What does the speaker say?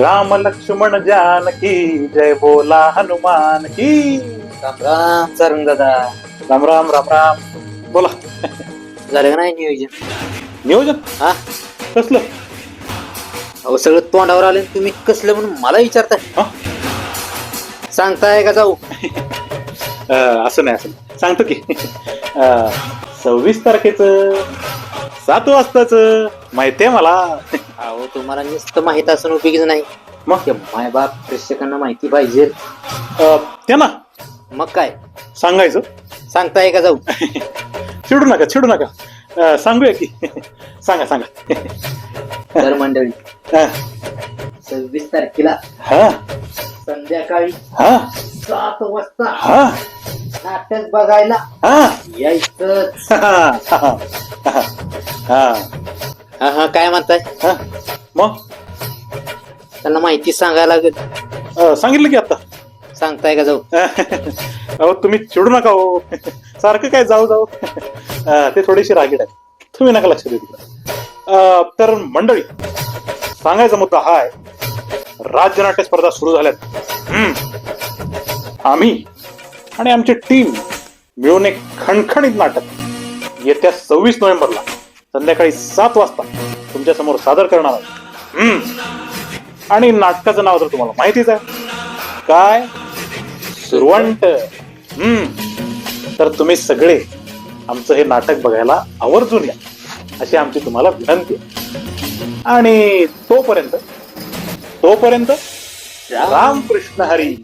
राम लक्ष्मण जानकी जय बोला हनुमान की। राम राम चारून दादा राम राम राम राम। बोला. झालं का नाही नियोजन? नियोजन? हा? कसलं? अहो सगळं तोंडावर आले आणि तुम्ही कसलं म्हणून मला विचारताय? हा? सांगताय का जाऊ? अं, असं नाही असं नाही. सांगतो की. अं, सव्वीस तारखेच सात वाजताच माहितीये मला? अहो तुम्हाला नुसतं माहीत असून उपयोगीच नाही. मग? ते मायबाप प्रेक्षकांना माहिती पाहिजे. ते ना. मग काय? सांगायचं. सांगताय का जाऊ? चिडू नका चिडू नका. अं, सांगूया की. सांगा सांगा. तर मंडळी अं, सव्वीस तारखेला हा. संध्याकाळी हा. सात वाजता हा. नाटक बघायला हा. यायचं हा हा. हा. हा. हा काय म्हणताय? हा. मग? त्यांना माहिती सांगायला लागेल. अं, सांगितलं की आता. सांगताय का जाऊ? अहो तुम्ही चिडू नका हो. सारखं काय जाऊ जाऊ. अं, ते थोडेसे रागीड आहेत. तुम्ही नका लक्ष देऊ तिकडं. अं, तर मंडळी सांगायचा मुद्दा हा आहे. राज्यनाट्य स्पर्धा सुरू झाल्यात. हम्म. आम्ही आणि आमची टीम मिळून एक खणखणीत नाटक येत्या सव्वीस नोव्हेंबरला संध्याकाळी सात वाजता तुमच्यासमोर सादर करणार आहोत आणि नाटकाचं नाव तर तुम्हाला माहितीच आहे. काय? सुरवंट. तर तुम्ही सगळे आमचं हे नाटक बघायला आवर्जून या. अशी आमची तुम्हाला विनंती आहे. आणि तोपर्यंत तोपर्यंत रामकृष्ण हरी.